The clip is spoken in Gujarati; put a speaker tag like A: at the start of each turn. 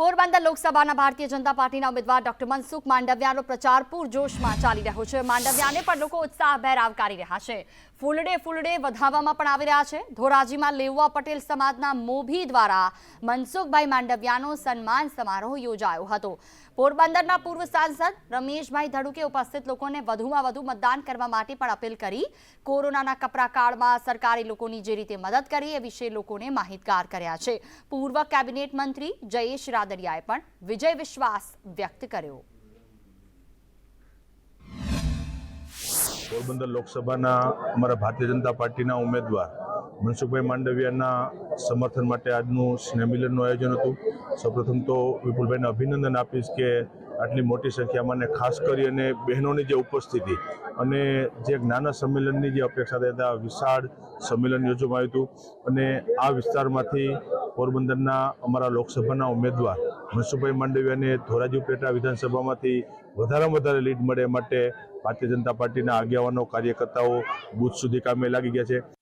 A: પોરબંદર લોકસભાના ભારતીય જનતા પાર્ટીના ઉમેદવાર ડોક્ટર મનસુખ માંડવિયાનો પ્રચાર પૂરજોશમાં ચાલી રહ્યો છે. માંડવિયાને પણ લોકો ઉત્સાહભેર આવકારી રહ્યા છે. ફૂલડે ફૂલડે વધાવવામાં પણ આવી રહ્યા છે. ધોરાજીમાં લેવવા પટેલ સમાજના મોભી દ્વારા મનસુખભાઈ માંડવિયાનો સન્માન સમારોહ યોજાયો હતો. પોરબંદરના પૂર્વ સાંસદ રમેશભાઈ ધડુકે ઉપસ્થિત લોકોને વધુમાં વધુ મતદાન કરવા માટે પણ અપીલ કરી. કોરોનાના કપરા કાળમાં સરકારે લોકોની જે રીતે મદદ કરી એ વિશે લોકોને માહિતગાર કર્યા છે. પૂર્વ કેબિનેટ મંત્રી જયેશ રાદડિયાએ પણ વિજય વિશ્વાસ વ્યક્ત કર્યો.
B: પોરબંદર લોકસભાના અમારા ભારતીય જનતા પાર્ટીના ઉમેદવાર મનસુખભાઈ માંડવિયાના સમર્થન માટે આજનું સ્નેહમિલનનું આયોજન હતું. સૌપ્રથમ તો વિપુલભાઈને અભિનંદન આપીશ કે આટલી મોટી સંખ્યામાં અને ખાસ કરી અને બહેનોની જે ઉપસ્થિતિ અને જે જ્ઞાન સંમેલનની જે અપેક્ષા થઈ હતા, વિશાળ સંમેલન યોજવામાં આવ્યું હતું અને આ વિસ્તારમાંથી પોરબંદરના અમારા લોકસભાના ઉમેદવાર મનસુભાઈ માંડવિયાને ધોરાજી પેટા વિધાનસભામાંથી વધારેમાં વધારે લીડ મળે માટે ભારતીય જનતા પાર્ટીના આગેવાનો, કાર્યકર્તાઓ બુથ સુધી કામે લાગી ગયા છે.